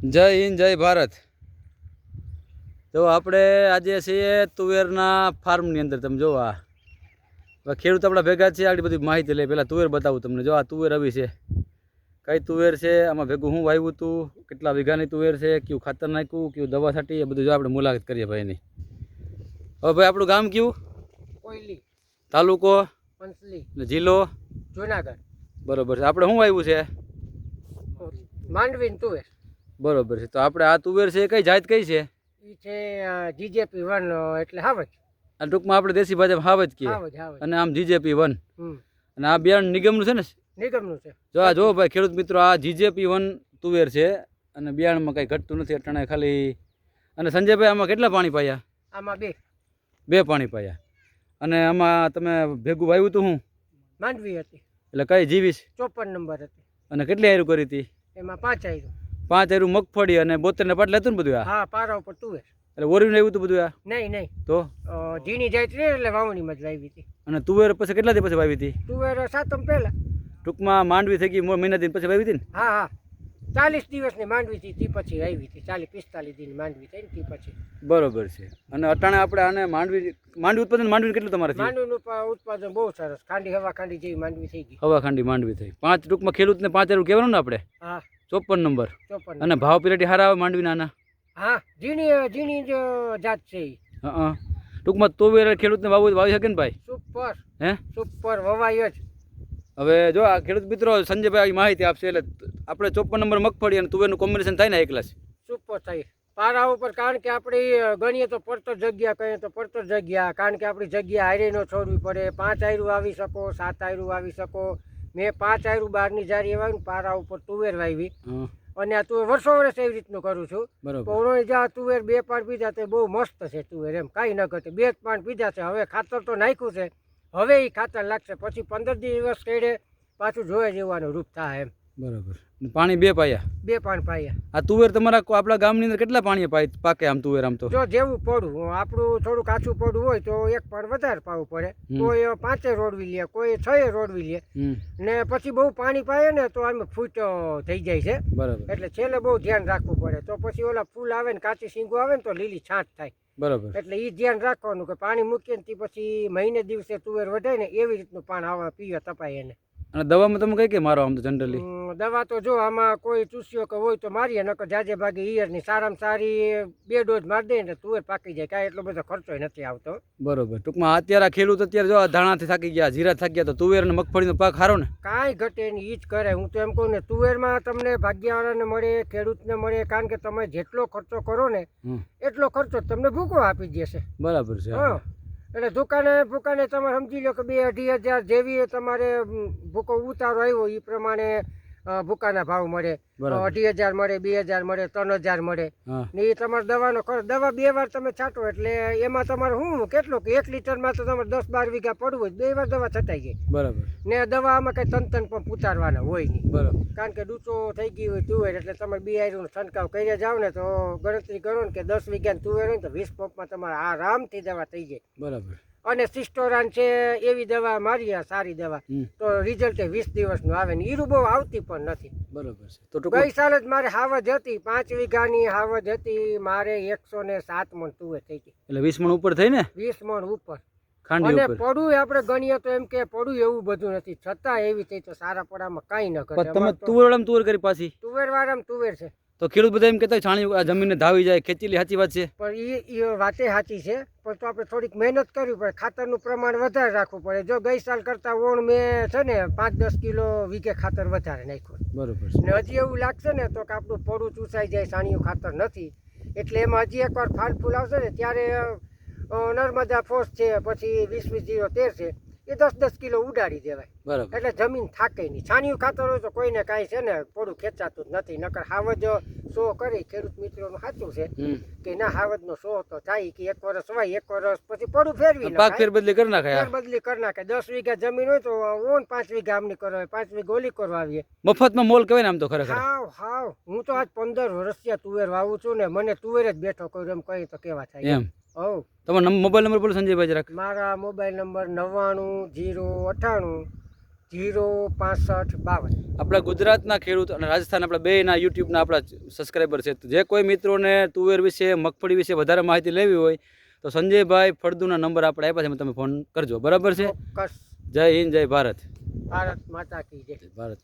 જય હિન્દ જય ભારત. તો આપણે આજે છીએ તુવેરના ફાર્મની અંદર તમે જોવો આ. ખેડૂત આપણા ભેગા છે આટલી બધી માહિતી લઈ. પહેલાં તુવેર બતાવું તમને. જો આ તુવેર આવી છે. કઈ તુવેર છે આમાં ભેગું હું વાવ્યું હતું કેટલા વીઘાની તુવેર છે? કયું ખાતર નાખ્યું? કયું દવા છાંટી? એ બધું જો આપણે મુલાકાત કરીએ ભાઈની હવે ભાઈ આપણું ગામ કયું? કોયલી. તાલુકો? પંચલી. જિલ્લો? જુનાગઢ. બરોબર છે. આપણે શું વાવ્યું છે? માંડવી તુવેર. બરોબર છે. તો આપણે આ તુવેર છે એ કઈ જાત કઈ છે? એ છે જીજેપી વન એટલે હાવજ. આ ટૂંકમાં આપણે દેશી કહીએ. હાવજ હાવજ. અને આમ જીજેપી વન. અને આ બિયારણ નિગમનું છે ને? નિગમનું છે. જો આ જો ભાઈ ખેડૂત મિત્રો આ જીજેપી વન તુવેર છે અને બિયારણમાં કંઈ ઘટતું નથી અટાણે ખાલી અને સંજયભાઈ આમાં કેટલા પાણી પાયા? આમાં બે. બે પાણી પાયા. અને આમાં તમે ભેગું વાવ્યું હતું હું? માંડવી હતી. એટલે કઈ જીવીશ ચોપન નંબર હતી. અને કેટલી આયરું કરી હતી? એમાં પાંચ આવ્યું પાંચ હેરું મગફળી અને બોતેર ને પાટલે હતું ને બધું આ? હા પારા ઉપર તુવેર એટલે ઓરવીને આવ્યું હતું બધું આ? નહીં નહીં. તો? ઝીણી જાય છે એટલે વાવણીમાં જ લાવી હતી. અને તુવેર પછી કેટલા દિવસ પછી વાવી હતી? તુવેર સાતમ પહેલા. ટૂંકમાં માંડવી થઈ ગઈ મહિના દિન પછી વાવી હતી ને? હા હા. ચાલીસ દિવસની માંડવી હતી તે પછી આવી હતી. ચાલીસ પિસ્તાલીસ દિન માંડવી થઈ ને તે પછી. બરોબર છે. અને અટાણે આપણે આને માંડવી માંડવી ઉત્પાદન માંડવી કેટલું તમારે માંડવીનું ઉત્પાદન બહુ સરસ. ખાંડી હવા ખાંડી જેવી માંડવી થઈ ગઈ. હવા ખાંડી માંડવી થઈ. પાંચ ટૂંકમાં ખેડૂતને પાંચ આયરું કહેવાનું ને આપણે? હા. ચોપન નંબર. ચોપન અને ભાવ પીરેટી હારા આવે માંડવી નાના? હા ઝીણી ઝીણી જ જાત છે. હા ટૂંકમાં તુવેર ખેડૂતને વાવું વાવી શકે ને ભાઈ? સુપર. હે? સુપર વવાય જ. હવે જો આ ખેડૂત મિત્રો સંજયભાઈ માહિતી આપશે એટલે આપણે ચોપન નંબર મગફળી અને તુવેરનું કોમ્બિનેશન થાય ને એકલા સુપર થાય. પારા ઉપર કારણ કે આપણે ગણીએ તો પડતર જગ્યા કહીએ તો પડતર જગ્યા. કારણ કે આપણી જગ્યા હારી ન છોડવી પડે. પાંચ આયરું આવી શકો સાત આયરું આવી શકો. મેં પાંચ આયરું બહારની જારી વાવી પારા ઉપર તુવેર વાવી અને આ તુવેર વર્ષો વર્ષ એવી રીતનું કરું છું. બરોબર. પૌરોની જ્યાં તુવેર બે પાન પીધા તે બહુ મસ્ત છે તુવેર એમ. કાંઈ ન ઘટે. બે જ પાન પીધા છે. હવે ખાતર તો નાખ્યું છે. હવે એ ખાતર લાગશે. પછી પંદર દિવસ કેડે પાછું જોયા જેવાનું રૂપ થાય એમ. બરોબર. પાણી બે પાયા? બે પાણી પાયા. આ તુવેર તમારા કો- આપણા ગામની અંદર કેટલા પાણી પાય પાકે આમ તુવેર આમ તો? જો જેવું પડવું આપણું થોડું કાચું પડવું હોય તો એક પાડ વધારે પાવું પડે. કોઈ પાંચે રોડવી લે કોઈ છએ રોડવી લે. ને પછી બહુ પાણી પાય ને તો આમ ફૂટ થઈ જાય છે. બરાબર. એટલે છેલ્લે બહુ ધ્યાન રાખવું પડે. તો પછી ઓલા ફૂલ આવે ને કાચી સિંગો આવે ને તો લીલી છાંટ થાય. બરાબર. એટલે એ ધ્યાન રાખવાનું કે પાણી મૂકીએ ને તે પછી મહિને દિવસે તુવેર વધે ને એવી રીતનું પાણી આવવા પીવા તપાય એને. અને દવામાં તમે કઈ કઈ મારો આમ તો જનરલી દવા તો જો આમાં કોઈ ચૂસ્યો કે હોય તો મારીએ નકર જાજે ભાગે ઈયરની સારામાં સારી બે ડોઝ મારી દે ને તુવેર પાકી જાય કાંઈ એટલો બધો ખર્ચો નથી આવતો. બરોબર. ટૂંકમાં અત્યારે આ ખેડૂત અત્યારે જો ધાણાથી થાકી ગયા જીરા થાકી ગયા તો તુવેર અને મગફળીનો પાક સારો ને? કાંઈ ઘટે નહીં ઈ જ કરે. હું તો એમ કહું ને તુવેરમાં તમને ભાગ્યવાળાને મળે ખેડૂતને મળે કારણ કે તમે જેટલો ખર્ચો કરો ને એટલો ખર્ચો તમને ભૂકો આપી દેશે. બરાબર છે. હા. એટલે દુકાને ભૂકાને તમે સમજી લો કે બે અઢી હજાર જેવી તમારે ભૂકો ઉતારો આવ્યો એ પ્રમાણે ભૂકાના ભાવ મળે. અઢી હજાર મળે બે હજાર મળે ત્રણ હજાર મળે. ને એ તમારે દવાનો ખર્ચ દવા બે વાર તમે છાંટો એટલે એમાં તમારે શું કેટલું કે એક લીટરમાં તો તમારે દસ બાર વીઘા પડવું જ બે વાર દવા છટાઈ જાય. બરાબર. ને દવા આમાં કંઈ તન તન પણ ઉતારવાના હોય નહીં. બરાબર. કારણ કે ડૂચો થઈ ગઈ હોય તુવેર એટલે તમે બિયારીનો છંટકાવ કરી જાઓ ને તો ગણતરી કરો ને કે દસ વીઘા તુવેર હોય તો વીસ પંપમાં તમારે આરામથી દવા થઈ જાય. બરાબર. અને સિસ્ટોરાન છે એવી દવા મારી સારી દવા. તો રિઝલ્ટ વીસ દિવસનું આવે ને ઈરું બહુ આવતી પણ નથી. બરોબર છે. તો ગઈ સાલ જ મારે હાવજ હતી પાંચ વીઘાની હાવજ હતી મારે એકસો ને સાત મણ તુવેર થઈ ગઈ. એટલે વીસ મણ ઉપર થઈ ને? વીસ મણ ઉપર. અને પડું આપણે ગણીએ તો એમ કે પડું એવું બધું નથી. છતાં એવી થઈ તો સારા પડામાં કાંઈ ન કરે તમે તુવેર તુવેર કરી પાછી? તુવેર વાળામાં તુવેર છે. તો ખેડૂત બધા એમ કહેતા છાણી આ જમીનને ધાવી જાય ખેતી સાચી વાત છે. પણ એ એ વાતે સાચી છે પણ તો આપણે થોડીક મહેનત કરવી પડે ખાતરનું પ્રમાણ વધારે રાખવું પડે. જો ગઈ સાલ કરતાં ઓણ મેં છે ને પાંચ દસ કિલો વીઘે ખાતર વધારે નાખ્યું. બરોબર. ને હજી એવું લાગશે ને તો કે આપણું પોડું ચૂસાઈ જાય છાણિયું ખાતર નથી. એટલે એમાં હજી એકવાર ફાલ ફૂલ આવશે ને ત્યારે નર્મદા ફોર્સ છે પછી વીસ વીસ જીરો તેર છે. એ દસ દસ કિલો ઉડાડી દેવાય. બરાબર. એટલે જમીન થાકે નહીં. છાણિયું ખાતર હોય તો કોઈને કાંઈ છે ને પોડું ખેંચાતું જ નથી. નકર હાવજ સો કરી ખેડૂત મિત્રોનું સાચું છે. કે ના હાવજનો શો તો થાય કે એક વર્ષ વાય એક વર્ષ પછી પડું ફેરવી પાક. ફેરબદલી કરી નાખે ફેર બદલી કરી નાખે. દસ વીઘા જમીન હોય તો ઓન પાંચ વીઘા આમની કરો પાંચ વીઘા ઓલી કરવા આવીએ. મફતમાં મોલ કહેવાય ને આમ તો ખરેખર. હાવ હાવ. હું તો આજ પંદર વર્ષથી તુવેર વાવું છું ને મને તુવેર જ બેઠો કર્યો એમ કહી તો કેવા થાય. એમ. હવ તમારો મોબાઈલ નંબર બોલો સંજયભાઈ જરાક. મારા મોબાઈલ નંબર નવ્વાણું જીરો અઠ્ઠાણું જીરો પાસઠ બાવન. આપણા ગુજરાતના ખેડૂત અને રાજસ્થાન આપણા બેના યુટ્યુબના આપણા સબસ્ક્રાઈબર છે. જે કોઈ મિત્રોને તુવેર વિશે મગફળી વિશે વધારે માહિતી લેવી હોય તો સંજયભાઈ ફળદુના નંબર આપણે આપ્યા છે. તમે ફોન કરજો. બરાબર છે? જય હિન્દ જય ભારત. ભારત માતા કી જય ભારત.